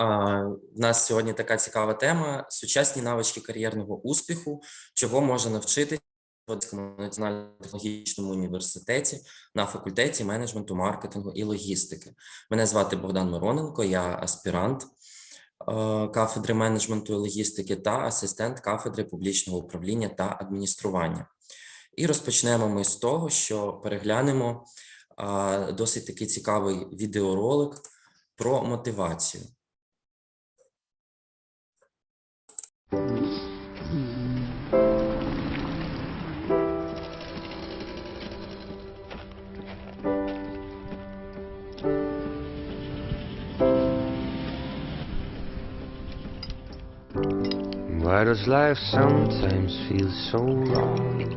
У нас сьогодні така цікава тема: сучасні навички кар'єрного успіху, чого може навчити в Одеському національному технологічному університеті на факультеті менеджменту, маркетингу і логістики. Мене звати Богдан Мироненко, я аспірант е, кафедри менеджменту і логістики та асистент кафедри публічного управління та адміністрування. І розпочнемо ми з того, що переглянемо е, досить такий цікавий відеоролик про мотивацію. Why does life sometimes feel so wrong?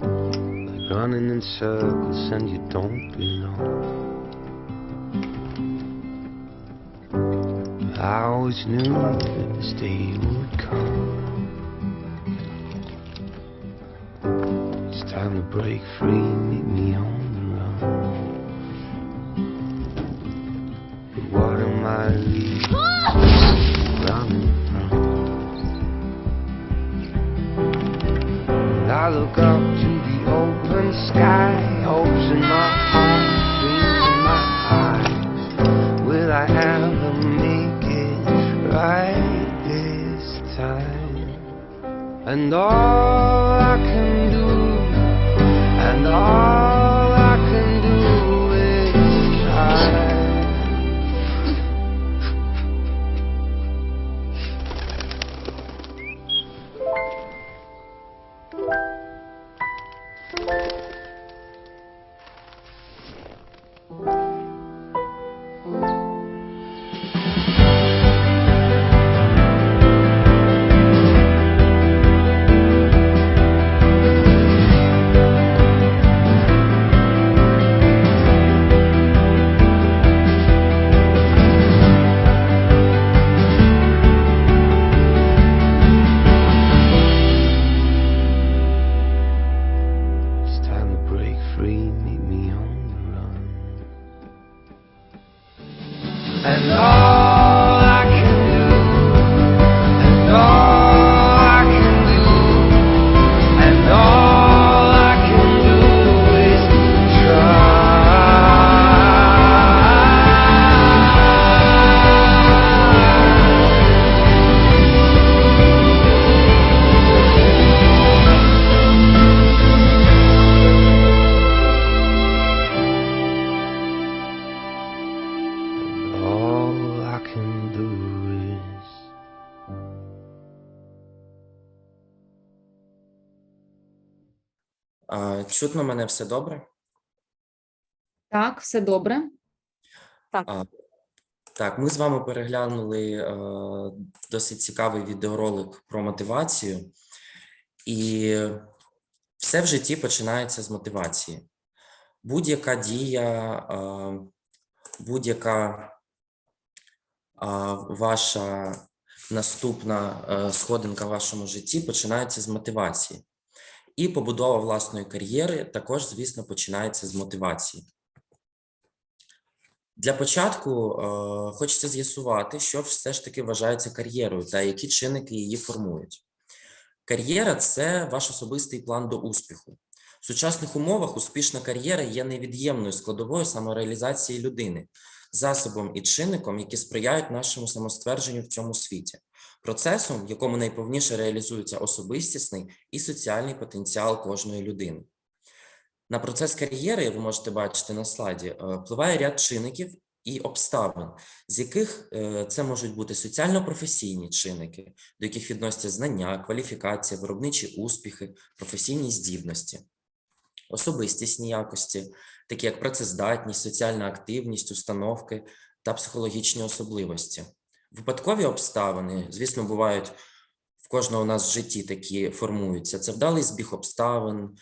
Like running in circles and you don't belong. I always knew that this day would come. It's time to break free, meet me on the run. What am I leaving? running from. And I look up to the open sky, hopes in my And all Чутно мене все добре? Так, все добре. А, Так, ми з вами переглянули е, досить цікавий відеоролик про мотивацію, і все в житті починається з мотивації. Будь-яка дія, е, будь-яка е, ваша наступна е, сходинка в вашому житті починається з мотивації. І побудова власної кар'єри також, звісно, починається з мотивації. Для початку е, хочеться з'ясувати, що все ж таки вважається кар'єрою та які чинники її формують. Кар'єра це ваш особистий план до успіху. В сучасних умовах успішна кар'єра є невід'ємною складовою самореалізації людини, засобом і чинником, які сприяють нашому самоствердженню в цьому світі, процесом, в якому найповніше реалізується особистісний і соціальний потенціал кожної людини. На процес кар'єри, ви можете бачити на слайді, е, впливає ряд чинників і обставин, з яких е, це можуть бути соціально-професійні чинники, до яких відносяться знання, кваліфікація, виробничі успіхи, професійні здібності, особистісні якості, такі як працездатність, соціальна активність, установки та психологічні особливості. Випадкові обставини, звісно, бувають в кожного у нас в житті такі формуються. Це вдалий збіг обставин,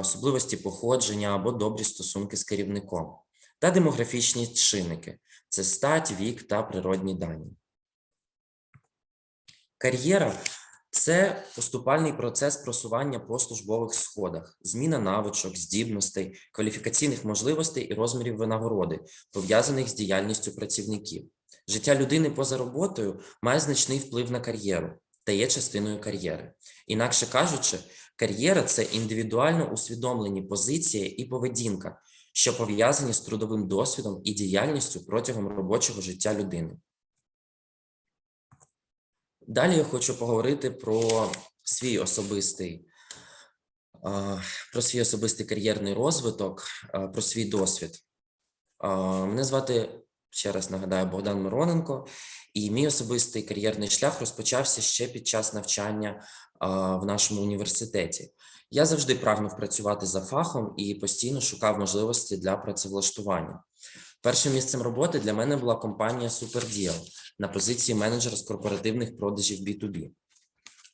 особливості походження або добрі стосунки з керівником, та демографічні чинники це стать, вік та природні дані. Кар'єра Це поступальний процес просування по службових сходах, зміна навичок, здібностей, кваліфікаційних можливостей і розмірів винагороди, пов'язаних з діяльністю працівників. Життя людини поза роботою має значний вплив на кар'єру та є частиною кар'єри. Інакше кажучи, кар'єра це індивідуально усвідомлені позиції і поведінка, що пов'язані з трудовим досвідом і діяльністю протягом робочого життя людини. Далі я хочу поговорити про свій особистий, про свій особистий кар'єрний розвиток, про свій досвід. Мене звати, ще раз нагадаю, Богдан Мироненко, і мій особистий кар'єрний шлях розпочався ще під час навчання в нашому університеті. Я завжди прагнув працювати за фахом і постійно шукав можливості для працевлаштування. Першим місцем роботи для мене була компанія Superdeal на позиції менеджера з корпоративних продажів B2B.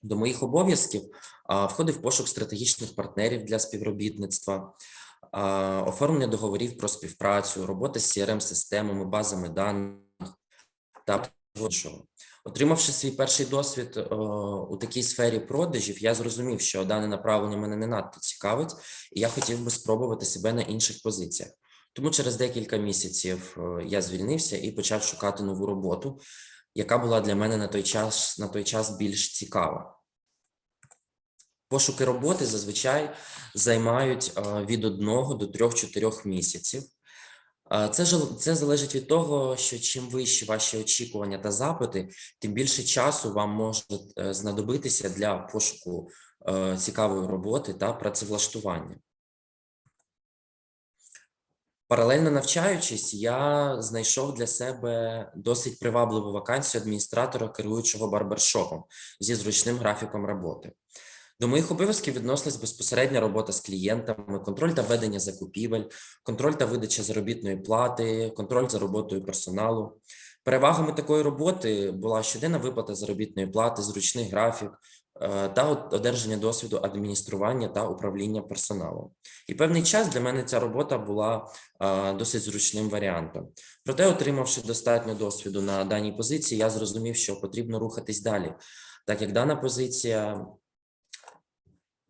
До моїх обов'язків входив пошук стратегічних партнерів для співробітництва, оформлення договорів про співпрацю, робота з CRM-системами, базами даних та іншого. Отримавши свій перший досвід е, у такій сфері продажів, я зрозумів, що дане направлення мене не надто цікавить, і я хотів би спробувати себе на інших позиціях. Тому через декілька місяців е, я звільнився і почав шукати нову роботу, яка була для мене на той час, на той час більш цікава. Пошуки роботи зазвичай займають від одного до трьох-чотирьох місяців. Це, це залежить від того, що чим вищі ваші очікування та запити, тим більше часу вам може е, знадобитися для пошуку е, цікавої роботи та працевлаштування. Паралельно навчаючись, я знайшов для себе досить привабливу вакансію адміністратора керуючого барбершопом зі зручним графіком роботи. До моїх обов'язків відносилась безпосередня робота з клієнтами, контроль та ведення закупівель, контроль та видача заробітної плати, контроль за роботою персоналу. Перевагами такої роботи була щоденна виплата заробітної плати, зручний графік е, та одержання досвіду адміністрування та управління персоналом. І певний час для мене ця робота була е, досить зручним варіантом. Проте, отримавши достатньо досвіду на даній позиції, я зрозумів, що потрібно рухатись далі, так як дана позиція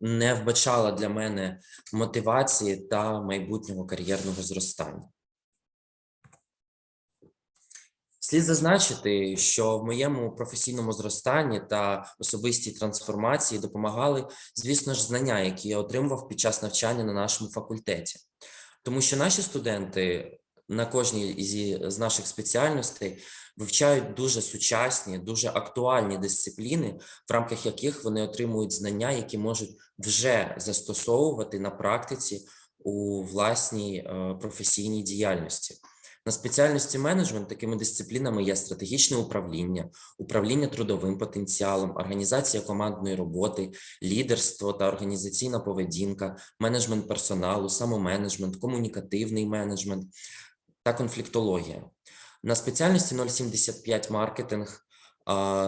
не вбачала для мене мотивації та майбутнього кар'єрного зростання. Слід зазначити, що в моєму професійному зростанні та особистій трансформації допомагали, звісно ж, знання, які я отримував під час навчання на нашому факультеті, тому що наші студенти на кожній з наших спеціальностей вивчають дуже сучасні, дуже актуальні дисципліни, в рамках яких вони отримують знання, які можуть вже застосовувати на практиці у власній е, професійній діяльності. На спеціальності менеджмент такими дисциплінами є стратегічне управління, управління трудовим потенціалом, організація командної роботи, лідерство та організаційна поведінка, менеджмент персоналу, самоменеджмент, комунікативний менеджмент та конфліктологія. На спеціальності 075 маркетинг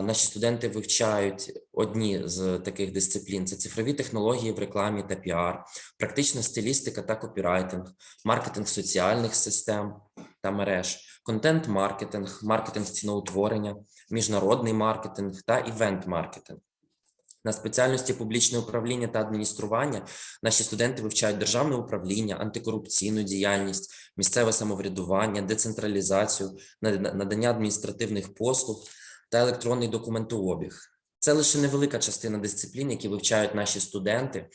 наші студенти вивчають одні з таких дисциплін: це цифрові технології в рекламі та піар, практична стилістика та копірайтинг, маркетинг соціальних систем та мереж, контент-маркетинг, маркетинг ціноутворення, міжнародний маркетинг та івент-маркетинг. На спеціальності публічне управління та адміністрування наші студенти вивчають державне управління, антикорупційну діяльність, місцеве самоврядування, децентралізацію, нада- надання адміністративних послуг та електронний документообіг. Це лише невелика частина дисциплін, які вивчають наші студенти,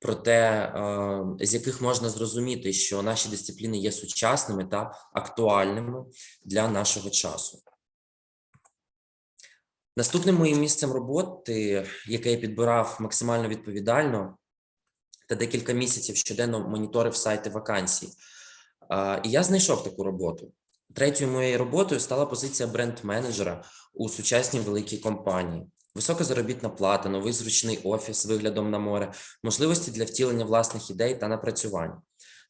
проте е, з яких можна зрозуміти, що наші дисципліни є сучасними та актуальними для нашого часу. Наступним моїм місцем роботи, яке я підбирав максимально відповідально, та декілька місяців щоденно моніторив сайти вакансій. І я знайшов таку роботу. Третьою моєю роботою стала позиція бренд-менеджера у сучасній великій компанії. Висока заробітна плата, новий зручний офіс з виглядом на море, можливості для втілення власних ідей та напрацювань.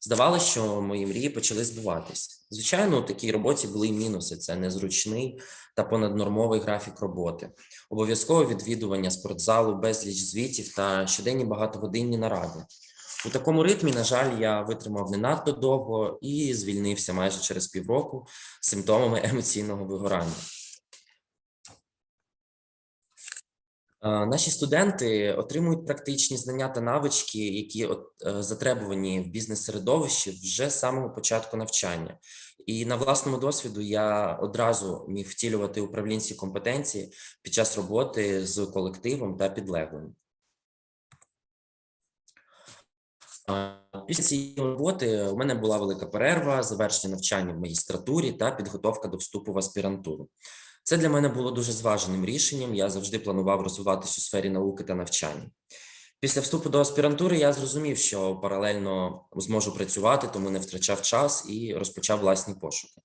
Здавалося, що мої мрії почали збуватись. Звичайно, у такій роботі були й мінуси: це незручний та понаднормовий графік роботи, обов'язкове відвідування спортзалу, безліч звітів та щоденні багатогодинні наради. У такому ритмі, на жаль, я витримав не надто довго і звільнився майже через півроку з симптомами емоційного вигорання. Е, Наші студенти отримують практичні знання та навички, які от, е, затребувані в бізнес-середовищі вже з самого початку навчання. І на власному досвіду я одразу міг втілювати управлінські компетенції під час роботи з колективом та підлеглим. Після цієї роботи у мене була велика перерва, завершення навчання в магістратурі та підготовка до вступу в аспірантуру. Це для мене було дуже зваженим рішенням. Я завжди планував розвиватися у сфері науки та навчання. Після вступу до аспірантури я зрозумів, що паралельно зможу працювати, тому не втрачав час і розпочав власні пошуки.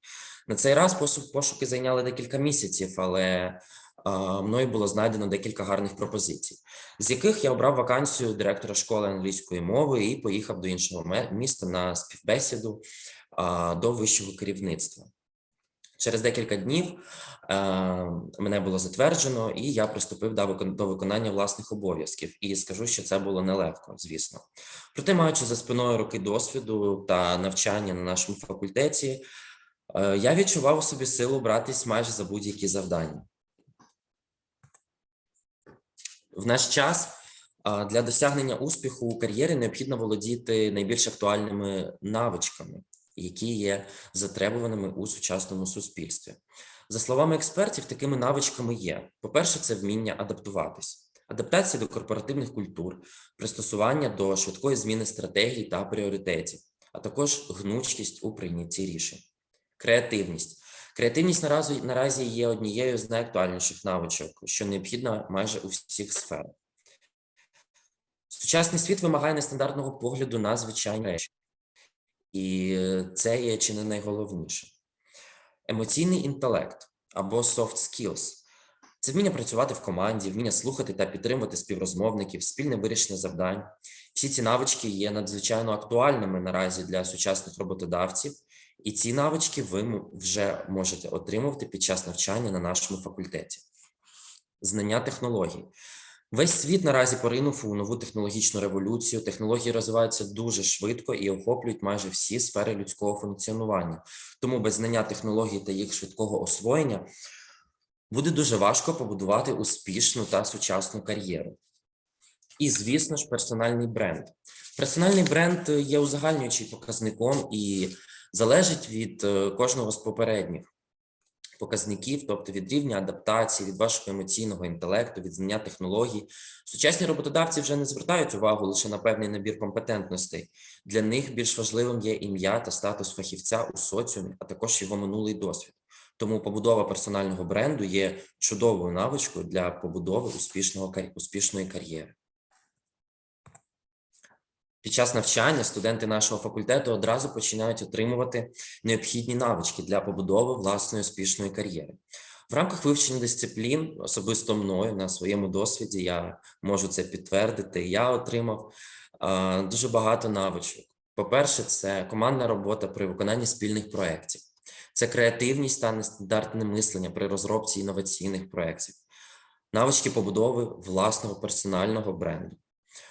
На цей раз пошуки зайняли декілька місяців, але мною було знайдено декілька гарних пропозицій, з яких я обрав вакансію директора школи англійської мови і поїхав до іншого міста на співбесіду до вищого керівництва. Через декілька днів е, мене було затверджено, і я приступив до викон- до виконання власних обов'язків. І скажу, що це було нелегко, звісно. Проте, маючи за спиною роки досвіду та навчання на нашому факультеті, е, я відчував у собі силу братись майже за будь-які завдання. В наш час а, для досягнення успіху у кар'єрі необхідно володіти найбільш актуальними навичками, які є затребуваними у сучасному суспільстві. За словами експертів, такими навичками є: по-перше, це вміння адаптуватись, адаптація до корпоративних культур, пристосування до швидкої зміни стратегій та пріоритетів, а також гнучкість у прийнятті рішень, креативність. Креативність наразі, наразі є однією з найактуальніших навичок, що необхідна майже у всіх сферах. Сучасний світ вимагає нестандартного погляду на звичайні речі, і е, це є чи не найголовніше. Емоційний інтелект або soft skills – це вміння працювати в команді, вміння слухати та підтримувати співрозмовників, спільне вирішення завдань. Всі ці навички є надзвичайно актуальними наразі для сучасних роботодавців, і ці навички ви вже можете отримувати під час навчання на нашому факультеті. Знання технологій. Весь світ наразі поринув у нову технологічну революцію. Технології розвиваються дуже швидко і охоплюють майже всі сфери людського функціонування. Тому без знання технологій та їх швидкого освоєння буде дуже важко побудувати успішну та сучасну кар'єру. І, звісно ж, персональний бренд. Персональний бренд є узагальнюючий показником і залежить від е, кожного з попередніх показників, тобто від рівня адаптації, від вашого емоційного інтелекту, від знання технологій. Сучасні роботодавці вже не звертають увагу лише на певний набір компетентностей. Для них більш важливим є ім'я та статус фахівця у соціумі, а також його минулий досвід. Тому побудова персонального бренду є чудовою навичкою для побудови успішного успішної кар'єри. Під час навчання студенти нашого факультету одразу починають отримувати необхідні навички для побудови власної успішної кар'єри. В рамках вивчення дисциплін, особисто мною на своєму досвіді, я можу це підтвердити. Я отримав а, дуже багато навичок. По-перше, це командна робота при виконанні спільних проєктів, це креативність та нестандартне мислення при розробці інноваційних проєктів, навички побудови власного персонального бренду.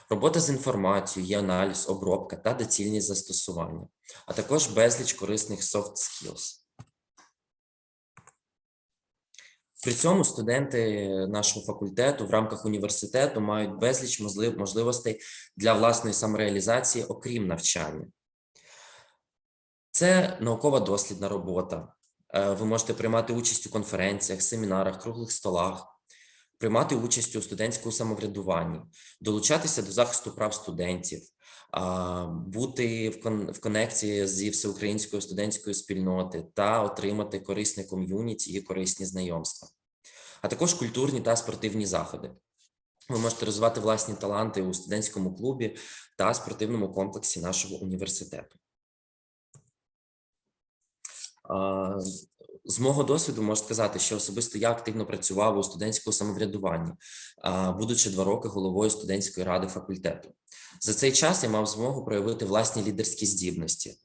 Робота з інформацією, є аналіз, обробка та доцільність застосування, а також безліч корисних soft skills. При цьому студенти нашого факультету в рамках університету мають безліч можливостей для власної самореалізації, окрім навчання. Це наукова дослідна робота. Е, Ви можете приймати участь у конференціях, семінарах, круглих столах, приймати участь у студентському самоврядуванні, долучатися до захисту прав студентів, бути в кон- в конекції зі всеукраїнською студентською спільноти та отримати корисне ком'юніті і корисні знайомства, а також культурні та спортивні заходи. Ви можете розвивати власні таланти у студентському клубі та спортивному комплексі нашого університету. З мого досвіду можу сказати, що особисто я активно працював у студентському самоврядуванні, будучи два роки головою студентської ради факультету. За цей час я мав змогу проявити власні лідерські здібності,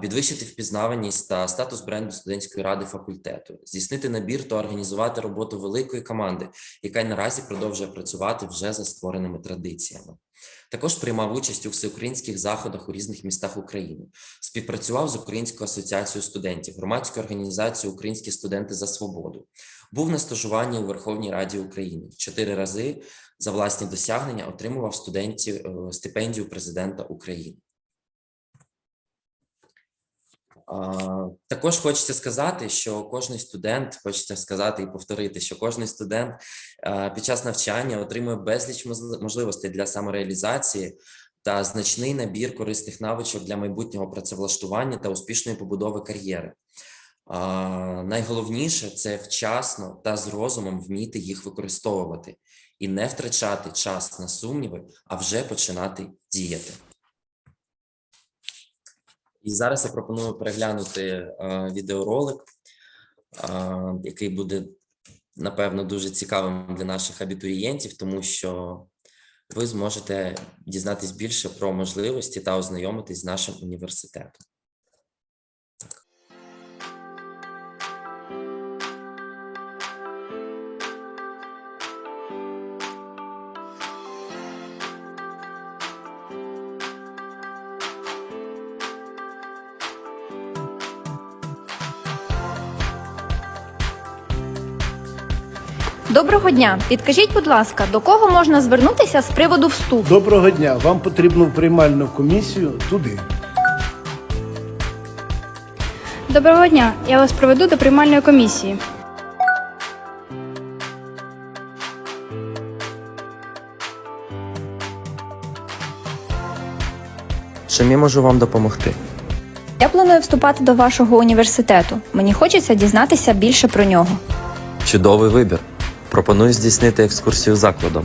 підвищити впізнаваність та статус бренду студентської ради факультету, здійснити набір та організувати роботу великої команди, яка й наразі продовжує працювати вже за створеними традиціями. Також приймав участь у всеукраїнських заходах у різних містах України, співпрацював з Українською асоціацією студентів, громадською організацією Українські студенти за свободу. Був на стажуванні у Верховній Раді України чотири рази за власні досягнення отримував студентів е, стипендію президента України. Також хочеться сказати, що кожен студент, хочеться сказати і повторити, що кожен студент під час навчання отримує безліч можливостей для самореалізації та значний набір корисних навичок для майбутнього працевлаштування та успішної побудови кар'єри. Найголовніше це вчасно та з розумом вміти їх використовувати і не втрачати час на сумніви, а вже починати діяти. І зараз я пропоную переглянути е, відеоролик, е, який буде, напевно, дуже цікавим для наших абітурієнтів, тому що ви зможете дізнатись більше про можливості та ознайомитись з нашим університетом. Доброго дня. Підкажіть, будь ласка, до кого можна звернутися з приводу вступу? Доброго дня. Вам потрібно в приймальну комісію туди. Доброго дня. Я вас проведу до приймальної комісії. Чим я можу вам допомогти? Я планую вступати до вашого університету. Мені хочеться дізнатися більше про нього. Чудовий вибір. Пропоную здійснити екскурсію закладом.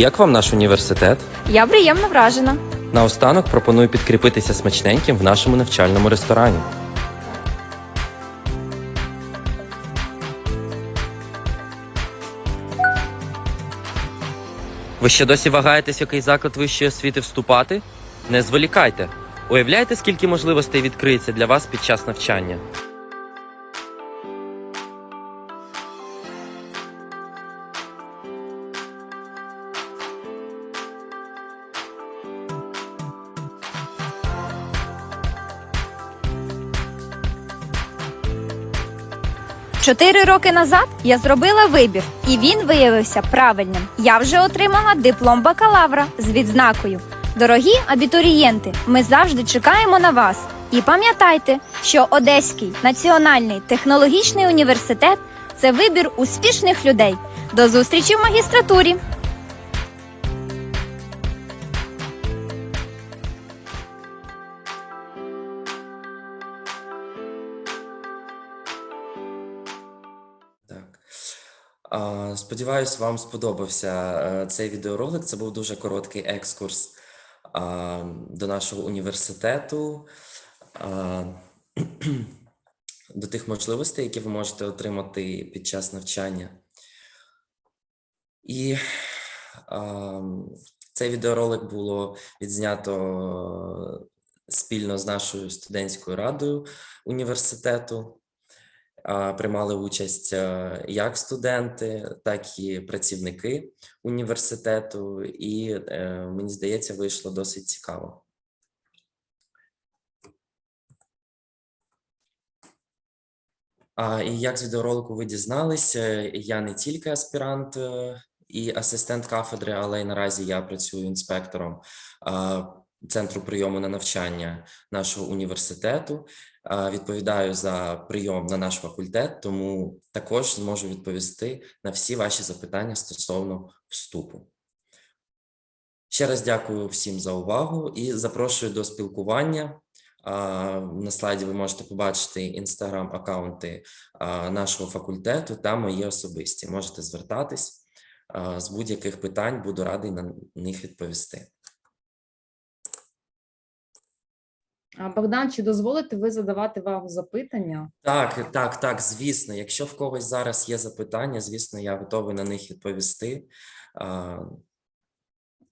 Як вам наш університет? Я приємно вражена. Наостанок пропоную підкріпитися смачненьким в нашому навчальному ресторані. Ви ще досі вагаєтесь, в який заклад вищої освіти вступати? Не зволікайте. Уявляєте, скільки можливостей відкриється для вас під час навчання? Чотири роки назад я зробила вибір, і він виявився правильним. Я вже отримала диплом бакалавра з відзнакою. Дорогі абітурієнти, ми завжди чекаємо на вас. І пам'ятайте, що Одеський національний технологічний університет це вибір успішних людей. До зустрічі в магістратурі! Сподіваюсь, вам сподобався е, цей відеоролик. Це був дуже короткий екскурс до нашого університету, до тих можливостей, які ви можете отримати під час навчання. І цей відеоролик було відзнято спільно з нашою студентською радою університету. А, Приймали участь е, як студенти, так і працівники університету, і е, мені здається, вийшло досить цікаво. А, і як з відеоролику ви дізналися, я не тільки аспірант е, і асистент кафедри, але й наразі я працюю інспектором центру прийому на навчання нашого університету. Відповідаю за прийом на наш факультет, тому також зможу відповісти на всі ваші запитання стосовно вступу. Ще раз дякую всім за увагу і запрошую до спілкування. На слайді ви можете побачити інстаграм-аккаунти нашого факультету та мої особисті. Можете звертатись з будь-яких питань, буду радий на них відповісти. Богдан, чи дозволите ви задавати вам запитання? Так, так, так, звісно. Якщо в когось зараз є запитання, звісно, я готовий на них відповісти.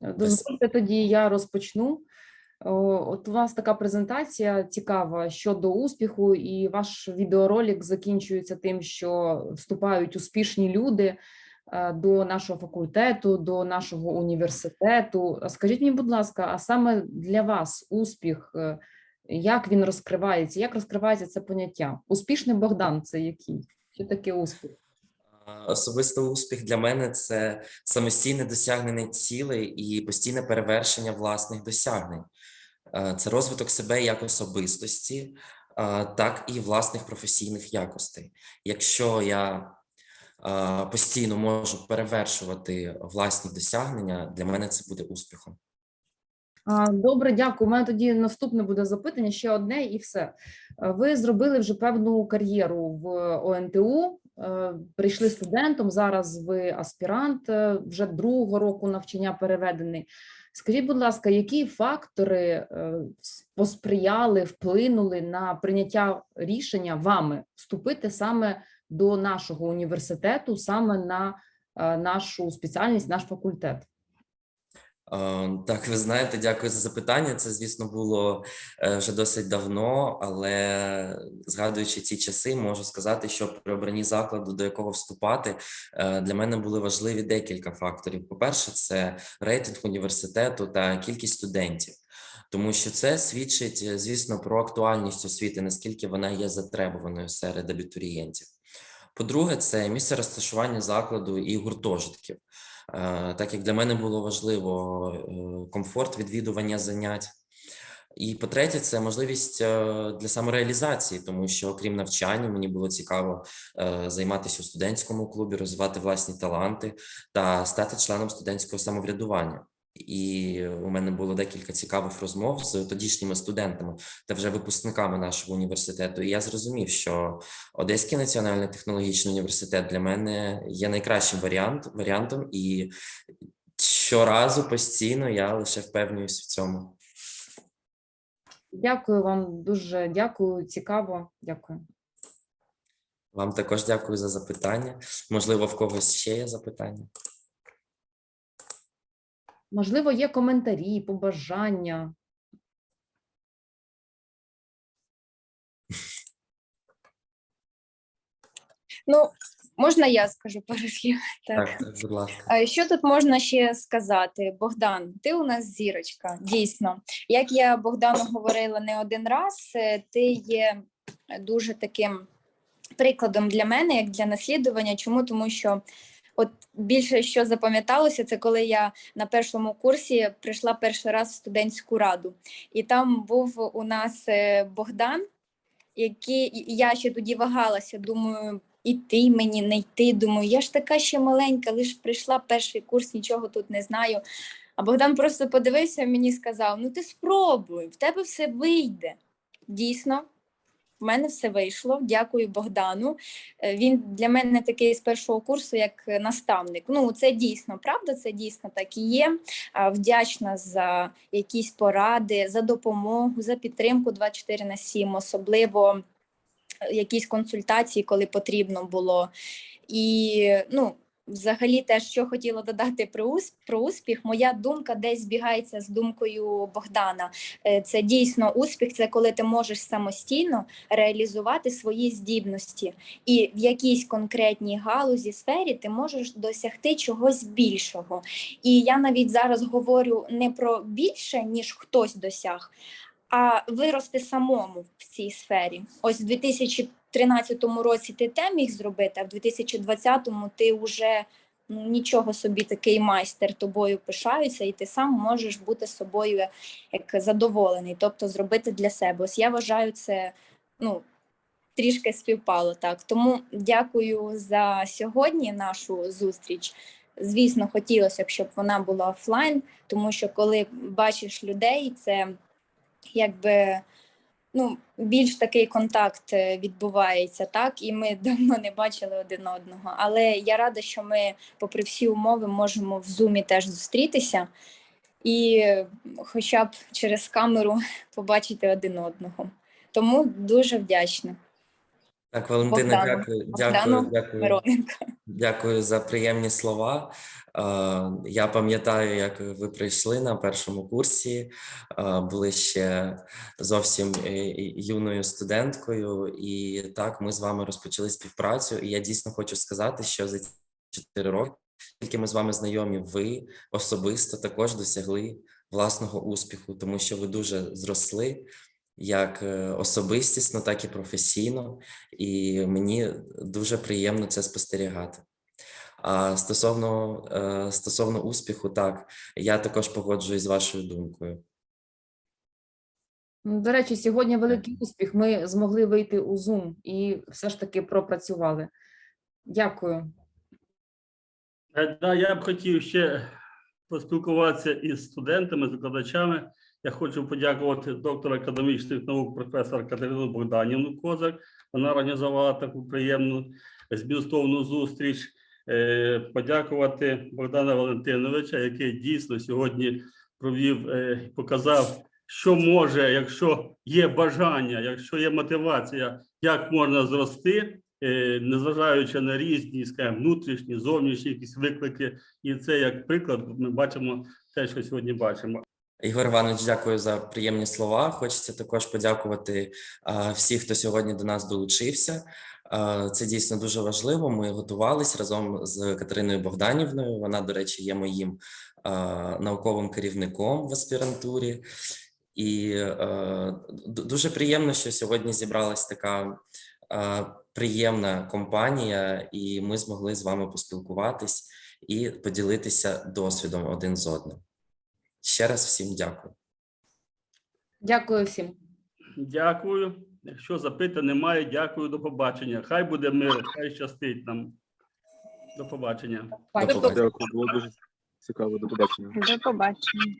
Дозвольте тоді я розпочну. От у вас така презентація цікава щодо успіху, і ваш відеоролик закінчується тим, що вступають успішні люди е, до нашого факультету, до нашого університету. Скажіть мені, будь ласка, а саме для вас успіх, е, як він розкривається? Як розкривається це поняття? Успішний Богдан це який? Що таке успіх? Особисто успіх для мене це самостійне досягнення цілей і постійне перевершення власних досягнень. Це розвиток себе як особистості, так і власних професійних якостей. Якщо я постійно можу перевершувати власні досягнення, для мене це буде успіхом. Добре, дякую. У мене тоді наступне буде запитання, ще одне і все. Е, Ви зробили вже певну кар'єру в ОНТУ, е, прийшли студентом, зараз ви аспірант, е, вже другого року навчання переведений. Скажіть, будь ласка, які фактори посприяли, вплинули на прийняття рішення вами вступити саме до нашого університету, саме на нашу спеціальність, наш факультет? Е, Так, ви знаєте, дякую за запитання. Це, звісно, було е, вже досить давно, але згадуючи ці часи, можу сказати, що при обранні закладу, до якого вступати, е, для мене були важливі декілька факторів. По-перше, це рейтинг університету та кількість студентів. Тому що це свідчить, е, звісно, про актуальність освіти, наскільки вона є затребуваною серед абітурієнтів. По-друге, це місце розташування закладу і гуртожитків. Е, так як для мене було важливо е, комфорт відвідування занять. І по-третє, це можливість е, для самореалізації, тому що окрім навчання, мені було цікаво займатися у студентському клубі, розвивати власні таланти та стати членом студентського самоврядування. І у мене було декілька цікавих розмов з тодішніми студентами та вже випускниками нашого університету. І я зрозумів, що Одеський національний технологічний університет для мене є найкращим варіант, варіантом, і щоразу постійно я лише впевнююсь в цьому. Дякую вам дуже дякую. Цікаво. Дякую. Вам також дякую за запитання. Можливо, в когось ще є запитання. Можливо, є коментарі, побажання. Ну, можна я скажу пару слів? Так. Так, так, будь ласка. Що тут можна ще сказати? Богдан, ти у нас зірочка, дійсно. Як я Богдану говорила не один раз, е, ти є дуже таким прикладом для мене, як для наслідування. Чому? Тому що от більше що запам'яталося, це коли я на першому курсі прийшла перший раз в студентську раду, і там був у нас е, Богдан, який я ще тоді вагалася, думаю. Іти мені, не йти. Думаю, я ж така ще маленька, лише прийшла перший курс, нічого тут не знаю. А Богдан просто подивився і мені сказав: Ну ти спробуй, в тебе все вийде. Дійсно, в мене все вийшло. Дякую Богдану. Е, Він для мене такий з першого курсу, як е, наставник. Ну, це дійсно правда, це дійсно так і є. Вдячна за якісь поради, за допомогу, за підтримку 24 на 7, особливо е, якісь консультації, коли потрібно було. І ну, Взагалі, те, що хотіла додати про успіх, моя думка десь збігається з думкою Богдана. Е, це дійсно успіх, це коли ти можеш самостійно реалізувати свої здібності, і в якійсь конкретній галузі сфері ти можеш досягти чогось більшого. І я навіть зараз говорю не про більше, ніж хтось досяг. А вирости самому в цій сфері, ось у 2015 13-му році ти те міг зробити, а в 2020-му ти вже ну, нічого собі такий майстер тобою пишаються, і ти сам можеш бути собою як задоволений, тобто зробити для себе. Ось я вважаю це ну, трішки співпало так. Тому дякую за сьогодні нашу зустріч. Звісно, хотілося б, щоб вона була офлайн, тому що коли бачиш людей, це якби ну, більш такий контакт е, відбувається, так, і ми давно не бачили один одного. Але я рада, що ми, попри всі умови, можемо в зумі теж зустрітися і хоча б через камеру побачити один одного. Тому дуже вдячна. Так, Валентина, Богдану. дякую, Богдану дякую, дякую. Мироненко. Дякую за приємні слова. Е, Я пам'ятаю, як ви прийшли на першому курсі, е, були ще зовсім е, юною студенткою, і так ми з вами розпочали співпрацю. І я дійсно хочу сказати, що за ці 4 роки, тільки ми з вами знайомі, ви особисто також досягли власного успіху, тому що ви дуже зросли як е, особистісно, так і професійно, і мені дуже приємно це спостерігати. А стосовно, е, стосовно успіху, так, я також погоджуюсь з вашою думкою. Ну, До речі, сьогодні великий успіх. Ми змогли вийти у Zoom і все ж таки пропрацювали. Дякую. Е, Да, я б хотів ще поспілкуватися із студентами, з викладачами. Я хочу подякувати доктору академічних наук професора Катерину Богданівну Козак. Вона організувала таку приємну змістовну зустріч. Е, Подякувати Богдана Валентиновича, який дійсно сьогодні провів е, і показав, що може, якщо є бажання, якщо є мотивація, як можна зрости е, незважаючи на різні, скажімо, внутрішні, зовнішні якісь виклики, і це як приклад, ми бачимо те, що сьогодні бачимо. Ігор Іванович, дякую за приємні слова. Хочеться також подякувати а, всіх, хто сьогодні до нас долучився. Це дійсно дуже важливо. Ми готувались разом з Катериною Богданівною. Вона, до речі, є моїм науковим керівником в аспірантурі. І дуже приємно, що сьогодні зібралась така приємна компанія, і ми змогли з вами поспілкуватись і поділитися досвідом один з одним. Ще раз всім дякую. Дякую всім. Дякую. Якщо запитань немає, дякую, до побачення. Хай буде мир, хай щастить нам. До побачення. До побачення. Дякую, було дуже цікаво. До побачення. До побачення.